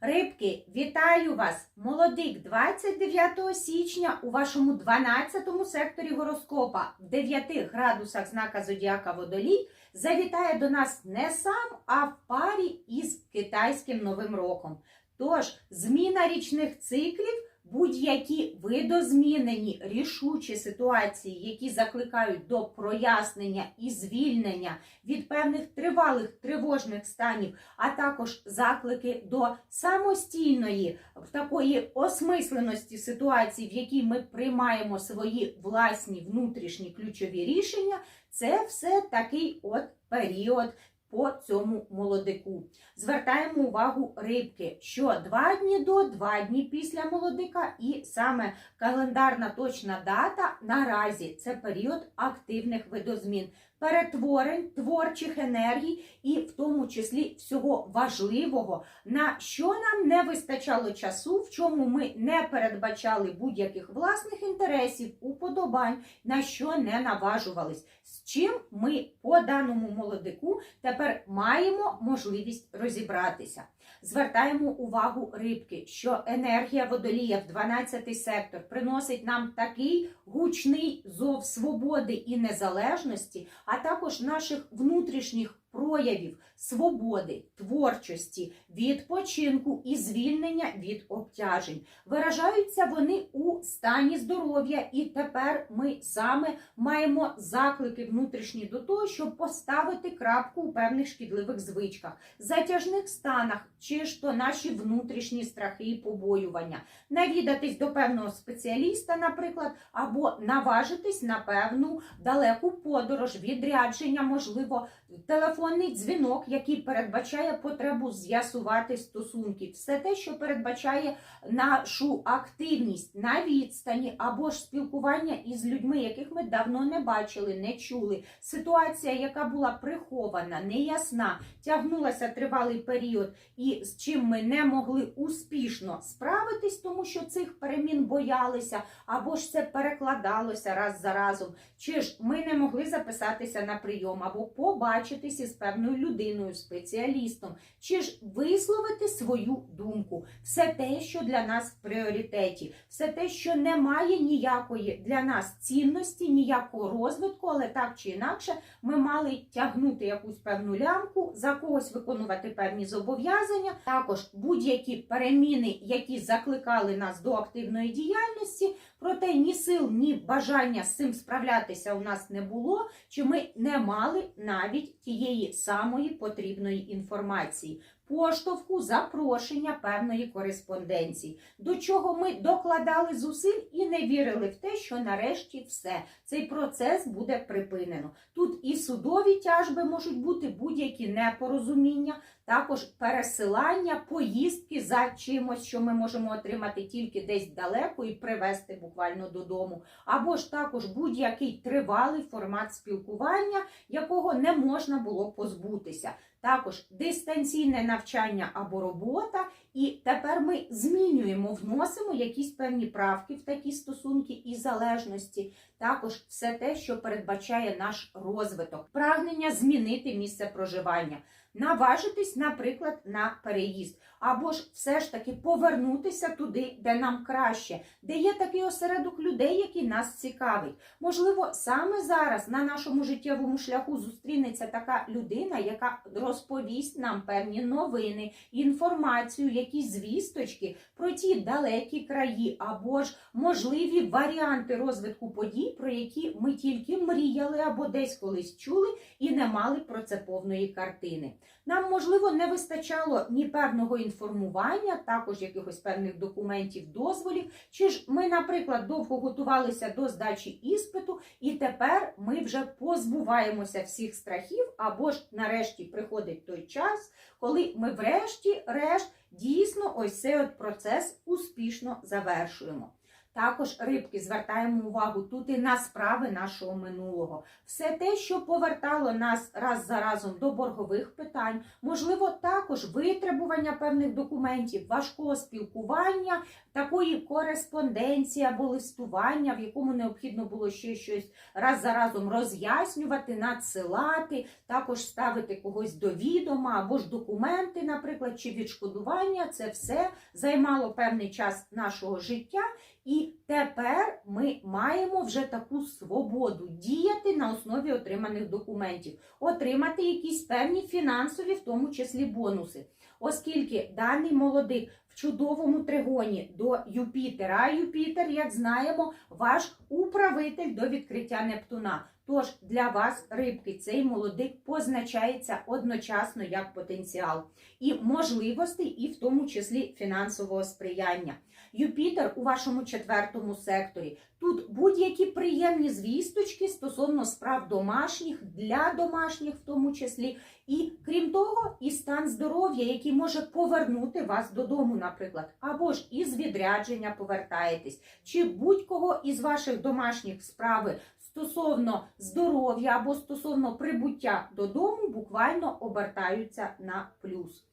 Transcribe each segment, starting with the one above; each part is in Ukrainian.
Рибки, вітаю вас! Молодик 29 січня у вашому 12 секторі гороскопа в 9 градусах знака Зодіака Водолій завітає до нас не сам, а в парі із китайським новим роком. Тож, зміна річних циклів, будь-які видозмінені рішучі ситуації, які закликають до прояснення і звільнення від певних тривалих тривожних станів, а також заклики до самостійної такої осмисленості ситуації, в якій ми приймаємо свої власні внутрішні ключові рішення, це все такий от період. По цьому молодику. Звертаємо увагу рибки, що два дні до, два дні після молодика, і саме календарна точна дата наразі це період активних видозмін, перетворень, творчих енергій, і в тому числі всього важливого, на що нам не вистачало часу, в чому ми не передбачали будь-яких власних інтересів, уподобань, на що не наважувались. З чим ми по даному молодику тепер маємо можливість розібратися. Звертаємо увагу рибки, що енергія водолія в 12 сектор приносить нам такий гучний зов свободи і незалежності, а також наших внутрішніх проявів свободи, творчості, відпочинку і звільнення від обтяжень. Виражаються вони у стані здоров'я, і тепер ми саме маємо заклики внутрішні до того, щоб поставити крапку у певних шкідливих звичках, затяжних станах, чи ж то наші внутрішні страхи і побоювання, навідатись до певного спеціаліста, наприклад, або наважитись на певну далеку подорож, відрядження, можливо, телефонний дзвінок, який передбачає потребу з'ясувати стосунки, все те, що передбачає нашу активність на відстані або ж спілкування із людьми, яких ми давно не бачили, не чули. Ситуація, яка була прихована, неясна, тягнулася тривалий період, і з чим ми не могли успішно справитись, тому що цих перемін боялися, або ж це перекладалося раз за разом, чи ж ми не могли записатися на прийом, або побачитись із певною людиною, спеціалістом, чи ж висловити свою думку, все те, що для нас в пріоритеті, все те, що не має ніякої для нас цінності, ніякого розвитку, але так чи інакше ми мали тягнути якусь певну лямку, за когось виконувати певні зобов'язання, також будь-які переміни, які закликали нас до активної діяльності. Проте ні сил, ні бажання з цим справлятися у нас не було, чи ми не мали навіть тієї самої потрібної інформації, поштовху, запрошення певної кореспонденції, до чого ми докладали зусиль і не вірили в те, що нарешті все цей процес буде припинено. Тут і судові тяжби можуть бути будь-які непорозуміння, також пересилання, поїздки за чимось, що ми можемо отримати тільки десь далеко і привезти буквально додому, або ж також будь-який тривалий формат спілкування, якого не можна було позбутися. Також дистанційне навчання або робота, і тепер ми змінюємо, вносимо якісь певні правки в такі стосунки і залежності. Також все те, що передбачає наш розвиток, прагнення змінити місце проживання, наважитись, наприклад, на переїзд, або ж все ж таки повернутися туди, де нам краще, де є такий осередок людей, який нас цікавить. Можливо, саме зараз на нашому життєвому шляху зустрінеться така людина, яка розповість нам певні новини, інформацію, якісь звісточки про ті далекі краї, або ж можливі варіанти розвитку подій, про які ми тільки мріяли або десь колись чули і не мали про це повної картини. Нам, можливо, не вистачало ні певного інформування, також якихось певних документів, дозволів. Чи ж ми, наприклад, довго готувалися до здачі іспиту, і тепер ми вже позбуваємося всіх страхів, або ж нарешті приходить той час, коли ми, врешті-решт, дійсно ось цей от процес успішно завершуємо. Також рибки звертаємо увагу тут і на справи нашого минулого. Все те, що повертало нас раз за разом до боргових питань, можливо, також витребування певних документів, важкого спілкування, такої кореспонденції або листування, в якому необхідно було ще щось раз за разом роз'яснювати, надсилати, також ставити когось до відома або ж документи, наприклад, чи відшкодування. Це все займало певний час нашого життя. І тепер ми маємо вже таку свободу діяти на основі отриманих документів, отримати якісь певні фінансові, в тому числі бонуси. Оскільки даний молодик в чудовому тригоні до Юпітера, а Юпітер, як знаємо, ваш управитель до відкриття Нептуна. Тож для вас, рибки, цей молодик позначається одночасно як потенціал і можливостей, і в тому числі фінансового сприяння. Юпітер у вашому четвертому секторі. Тут будь-які приємні звісточки стосовно справ домашніх, для домашніх в тому числі. І крім того, і стан здоров'я, який може повернути вас додому, наприклад, або ж із відрядження повертаєтесь, чи будь-кого із ваших домашніх справи стосовно здоров'я або стосовно прибуття додому, буквально обертаються на плюс.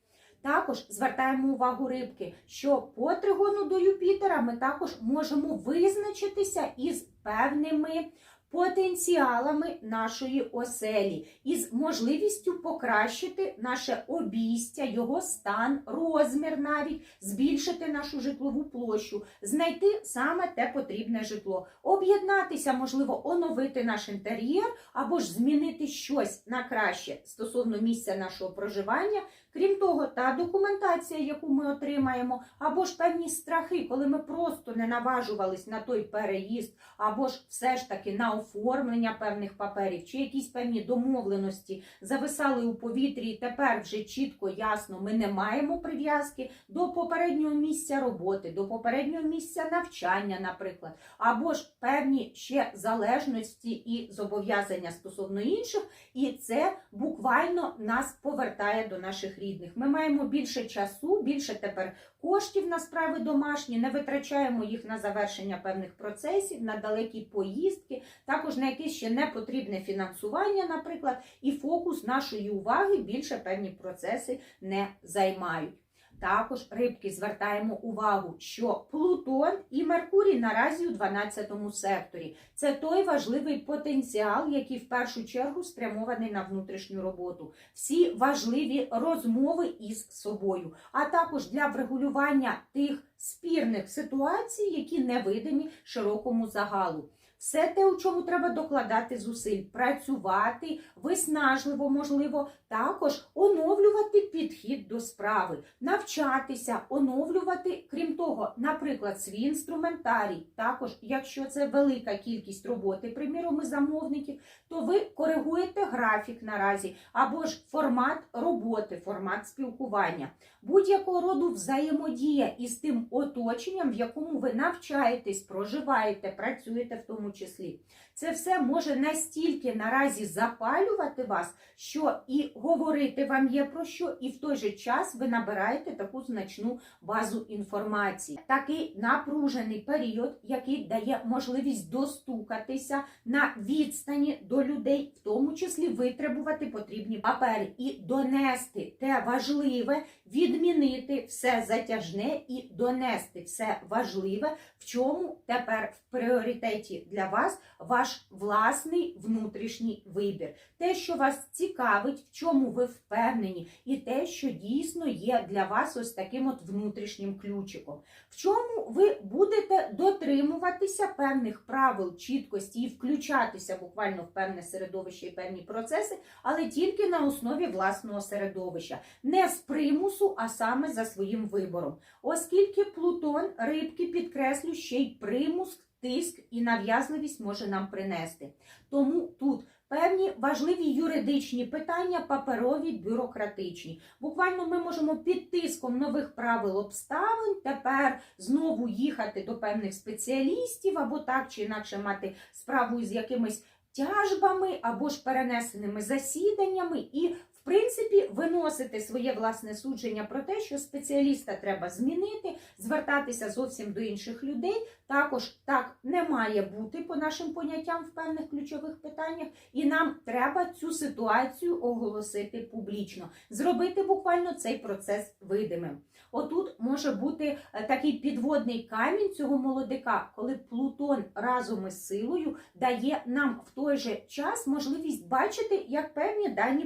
Також звертаємо увагу рибки, що по тригону до Юпітера ми також можемо визначитися із певними потенціалами нашої оселі, із можливістю покращити наше обійстя, його стан, розмір навіть, збільшити нашу житлову площу, знайти саме те потрібне житло, об'єднатися, можливо, оновити наш інтер'єр або ж змінити щось на краще стосовно місця нашого проживання. Крім того, та документація, яку ми отримаємо, або ж певні страхи, коли ми просто не наважувались на той переїзд, або ж все ж таки на оформлення певних паперів, чи якісь певні домовленості зависали у повітрі, і тепер вже чітко, ясно, ми не маємо прив'язки до попереднього місця роботи, до попереднього місця навчання, наприклад, або ж певні ще залежності і зобов'язання стосовно інших, і це буквально нас повертає до наших рідних. Ми маємо більше часу, більше тепер коштів на справи домашні, не витрачаємо їх на завершення певних процесів, на далекі поїздки, також на якесь ще непотрібне фінансування, наприклад, і фокус нашої уваги більше певні процеси не займають. Також рибки звертаємо увагу, що Плутон і Меркурій наразі у 12 секторі. Це той важливий потенціал, який в першу чергу спрямований на внутрішню роботу. Всі важливі розмови із собою, а також для врегулювання тих спірних ситуацій, які невидимі широкому загалу. Все те, у чому треба докладати зусиль, працювати виснажливо, можливо, також оновлювати підхід до справи, навчатися, оновлювати, крім того, наприклад, свій інструментарій. Також, якщо це велика кількість роботи, приміром, і замовників, то ви коригуєте графік наразі, або ж формат роботи, формат спілкування, будь-якого роду взаємодія із тим оточенням, в якому ви навчаєтесь, проживаєте, працюєте в тому числі. Це все може настільки наразі запалювати вас, що і говорити вам є про що, і в той же час ви набираєте таку значну базу інформації. Такий напружений період, який дає можливість достукатися на відстані до людей, в тому числі витребувати потрібні папери і донести те важливе, відмінити все затяжне і донести все важливе, в чому тепер в пріоритеті для вас ваш власний внутрішній вибір. Те, що вас цікавить, в чому ви впевнені, і те, що дійсно є для вас ось таким от внутрішнім ключиком. В чому ви будете дотримуватися певних правил чіткості і включатися буквально в певне середовище і певні процеси, але тільки на основі власного середовища, не з примусу, а саме за своїм вибором. Оскільки Плутон, рибки, підкреслю, ще й примус тиск і нав'язливість може нам принести. Тому тут певні важливі юридичні питання, паперові, бюрократичні. Буквально ми можемо під тиском нових правил обставин тепер знову їхати до певних спеціалістів або так чи інакше мати справу із якимись тяжбами або ж перенесеними засіданнями і в принципі, виносити своє власне судження про те, що спеціаліста треба змінити, звертатися зовсім до інших людей. Також так не має бути по нашим поняттям в певних ключових питаннях, і нам треба цю ситуацію оголосити публічно, зробити буквально цей процес видимим. Отут може бути е, такий підводний камінь цього молодика, коли Плутон разом із силою дає нам в той же час можливість бачити, як певні дані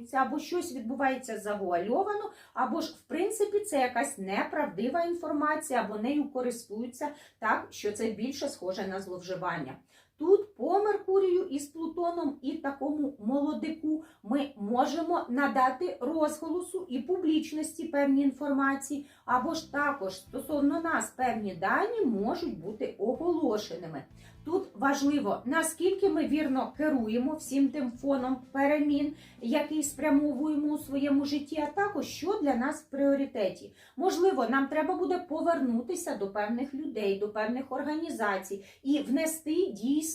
приховуються, або щось відбувається завуальовано, або ж в принципі це якась неправдива інформація, або нею користуються так, що це більше схоже на зловживання. Тут по Меркурію із Плутоном і такому молодику ми можемо надати розголосу і публічності певні інформації, або ж також стосовно нас певні дані можуть бути оголошеними. Тут важливо, наскільки ми вірно керуємо всім тим фоном перемін, який спрямовуємо у своєму житті, а також що для нас в пріоритеті. Можливо, нам треба буде повернутися до певних людей, до певних організацій і внести дійсно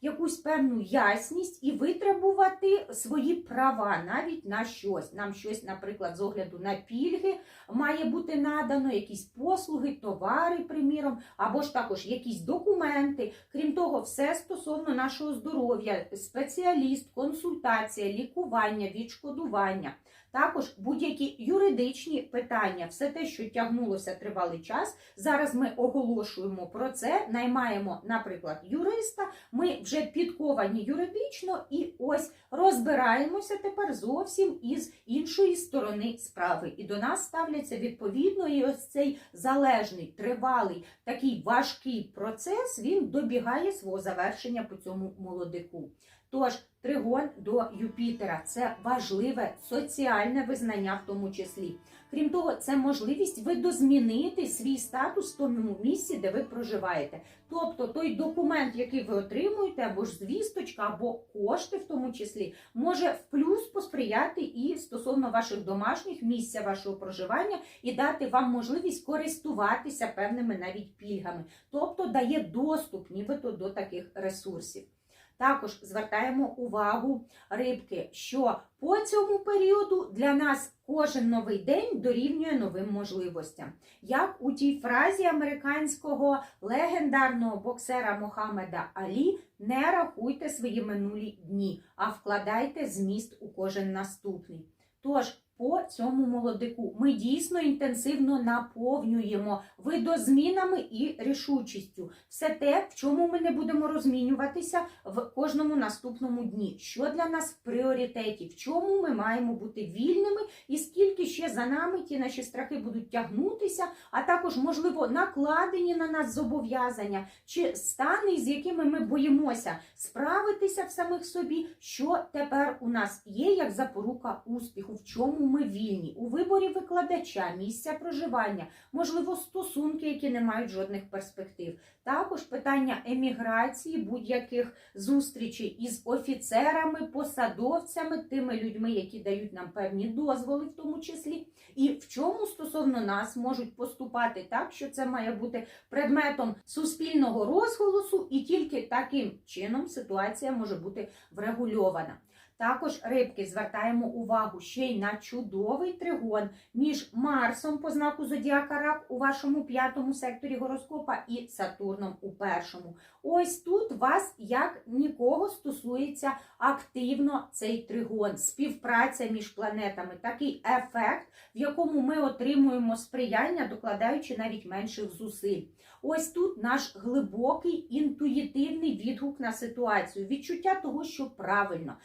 якусь певну ясність і витребувати свої права навіть на щось. Нам щось, наприклад, з огляду на пільги має бути надано, якісь послуги, товари, приміром, або ж також якісь документи. Крім того, все стосовно нашого здоров'я, спеціаліст, консультація, лікування, відшкодування. Також будь-які юридичні питання, все те, що тягнулося тривалий час. Зараз ми оголошуємо про це, наймаємо, наприклад, юриста. Ми вже підковані юридично і ось розбираємося тепер зовсім із іншої сторони справи. І до нас ставляться відповідно, і ось цей залежний, тривалий, такий важкий процес він добігає свого завершення по цьому молодику. Тож тригон до Юпітера це важливе соціальне визнання в тому числі. Крім того, це можливість видозмінити свій статус в тому місці, де ви проживаєте. Тобто той документ, який ви отримуєте, або ж звісточка, або кошти, в тому числі, може в плюс посприяти і стосовно ваших домашніх місця вашого проживання і дати вам можливість користуватися певними навіть пільгами, тобто дає доступ, нібито до таких ресурсів. Також звертаємо увагу рибки, що по цьому періоду для нас кожен новий день дорівнює новим можливостям. Як у тій фразі американського легендарного боксера Мохаммеда Алі, не рахуйте свої минулі дні, а вкладайте зміст у кожен наступний. Тож, по цьому молодику. Ми дійсно інтенсивно наповнюємо. Видозмінами і рішучістю. Все те, в чому ми не будемо розмінюватися в кожному наступному дні. Що для нас в пріоритеті, в чому ми маємо бути вільними, і скільки ще за нами ті наші страхи будуть тягнутися, а також, можливо, накладені на нас зобов'язання? Чи стани, з якими ми боїмося справитися в самих собі, що тепер у нас є як запорука успіху, в чому ми вільні у виборі викладача, місця проживання, можливо, стосунки, які не мають жодних перспектив. Також питання еміграції, будь-яких зустрічей із офіцерами, посадовцями, тими людьми, які дають нам певні дозволи, в тому числі, і в чому стосовно нас можуть поступати так, що це має бути предметом суспільного розголосу, і тільки таким чином ситуація може бути врегульована. Також рибки звертаємо увагу ще й на чудовий тригон. Між Марсом по знаку Зодіака Рак у вашому п'ятому секторі гороскопа і Сатурном у першому. Ось тут вас як нікого стосується активно цей тригон, співпраця між планетами, такий ефект, в якому ми отримуємо сприяння, докладаючи навіть менших зусиль. Ось тут наш глибокий інтуїтивний відгук на ситуацію, відчуття того, що правильно,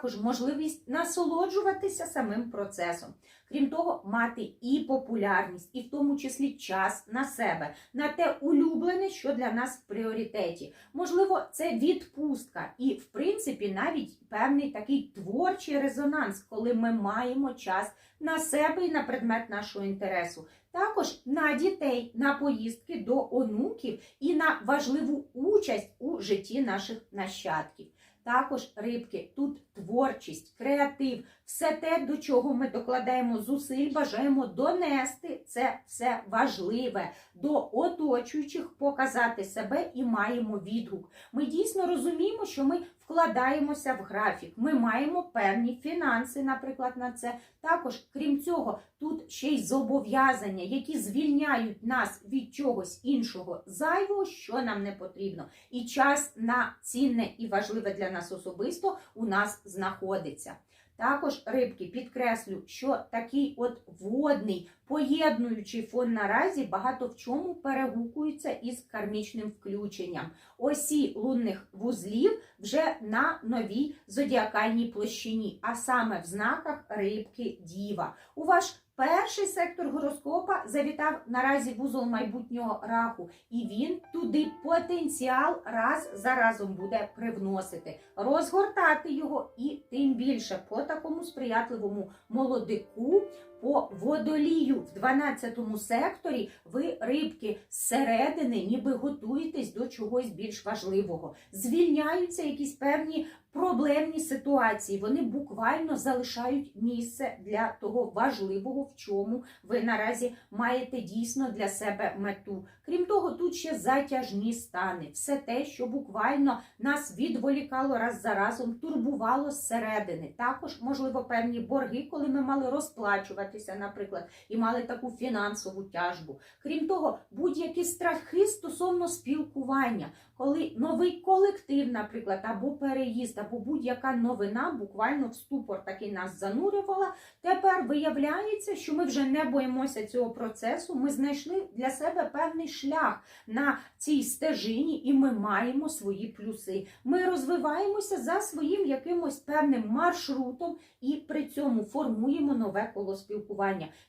також можливість насолоджуватися самим процесом. Крім того, мати і популярність, і в тому числі час на себе, на те улюблене, що для нас в пріоритеті. Можливо, це відпустка, і, в принципі, навіть певний такий творчий резонанс, коли ми маємо час на себе і на предмет нашого інтересу. Також на дітей, на поїздки до онуків і на важливу участь у житті наших нащадків. Також рибки, тут творчість, креатив, все те, до чого ми докладаємо зусиль, бажаємо донести. Це все важливе. До оточуючих показати себе і маємо відгук. Ми дійсно розуміємо, що ми вкладаємося в графік. Ми маємо певні фінанси, наприклад, на це. Також, крім цього, тут ще й зобов'язання, які звільняють нас від чогось іншого зайвого, що нам не потрібно. І час на цінне і важливе для нас особисто у нас знаходиться. Також рибки підкреслю, що такий от водний поєднуючий фон наразі багато в чому перегукується із кармічним включенням. Осі лунних вузлів вже на новій зодіакальній площині, а саме в знаках рибки діва. У ваш перший сектор гороскопа завітав наразі вузол майбутнього раху, і він туди потенціал раз за разом буде привносити, розгортати його і тим більше по такому сприятливому молодику. По водолію в 12 секторі ви рибки зсередини ніби готуєтесь до чогось більш важливого. Звільняються якісь певні проблемні ситуації. Вони буквально залишають місце для того важливого, в чому ви наразі маєте дійсно для себе мету. Крім того, тут ще затяжні стани, все те, що буквально нас відволікало раз за разом, турбувало зсередини. Також, можливо, певні борги, коли ми мали розплачуватися, наприклад, і мали таку фінансову тяжбу. Крім того, будь-які страхи стосовно спілкування, коли новий колектив, наприклад, або переїзд, або будь-яка новина буквально в ступор такий нас занурювала. Тепер виявляється, що ми вже не боїмося цього процесу. Ми знайшли для себе певний шлях на цій стежині, і ми маємо свої плюси. Ми розвиваємося за своїм якимось певним маршрутом і при цьому формуємо нове коло спілкування.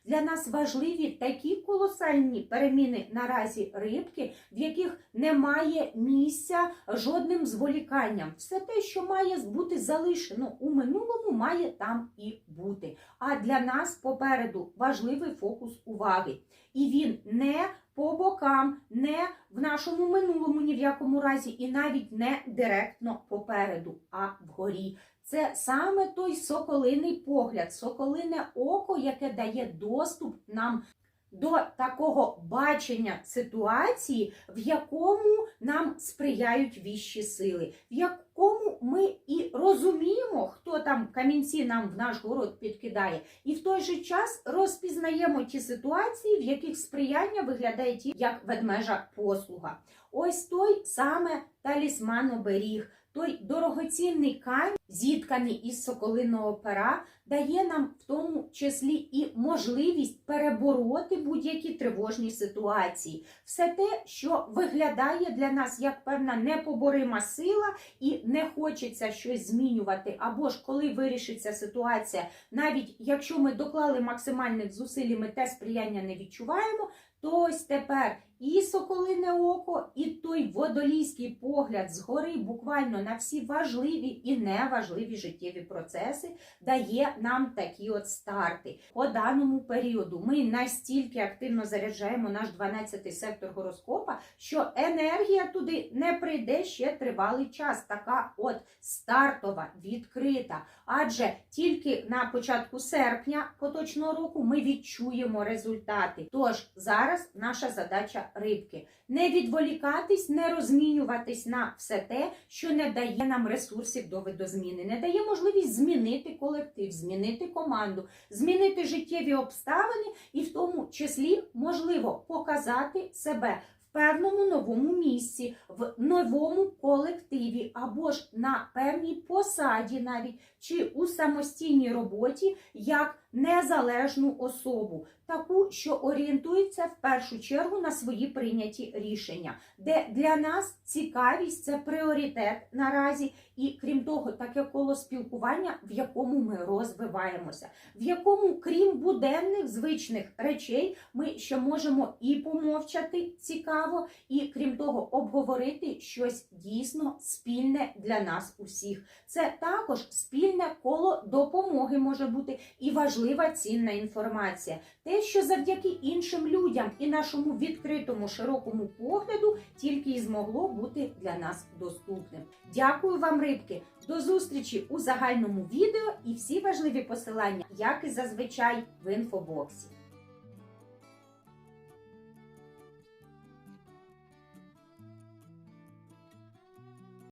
Для нас важливі такі колосальні переміни наразі рибки, в яких немає місця жодним зволіканням. Все те, що має бути залишено у минулому, має там і бути. А для нас попереду важливий фокус уваги. І він не по бокам, не в нашому минулому ні в якому разі, і навіть не директно попереду, а вгорі. Це саме той соколиний погляд, соколине око, яке дає доступ нам до такого бачення ситуації, в якому нам сприяють віщі сили, в якому ми і розуміємо, хто там камінці нам в наш город підкидає, і в той же час розпізнаємо ті ситуації, в яких сприяння виглядає ті, як ведмежа послуга. Ось той саме талісман оберіг. Той дорогоцінний камінь, зітканий із соколиного пера, дає нам в тому числі і можливість перебороти будь-які тривожні ситуації. Все те, що виглядає для нас як певна непоборима сила, і не хочеться щось змінювати. Або ж коли вирішиться ситуація, навіть якщо ми доклали максимальних зусиль, ми те сприяння не відчуваємо. То ось тепер і соколине око, і той водолійський погляд згори буквально на всі важливі і неважливі життєві процеси дає нам такі от старти. По даному періоду ми настільки активно заряджаємо наш 12-й сектор гороскопа, що енергія туди не прийде ще тривалий час. Така от стартова, відкрита. Адже тільки на початку серпня поточного року ми відчуємо результати. Тож зараз наша задача рибки не відволікатись, не розмінюватись на все те, що не дає нам ресурсів до видозміни, не дає можливість змінити колектив, змінити команду, змінити життєві обставини і в тому числі можливо показати себе. в Певному новому місці, в новому колективі, або ж на певній посаді, навіть чи у самостійній роботі, як незалежну особу, таку, що орієнтується в першу чергу на свої прийняті рішення, де для нас цікавість це пріоритет наразі, і крім того, таке коло спілкування, в якому ми розвиваємося, в якому, крім буденних звичних речей, ми ще можемо і помовчати цікаво, і крім того, обговорити щось дійсно спільне для нас усіх. Це також спільне коло допомоги може бути і важлива цінна інформація. Те, що завдяки іншим людям і нашому відкритому широкому погляду тільки й змогло бути для нас доступним. Дякую вам, рибки! До зустрічі у загальному відео і всі важливі посилання, як і зазвичай в інфобоксі.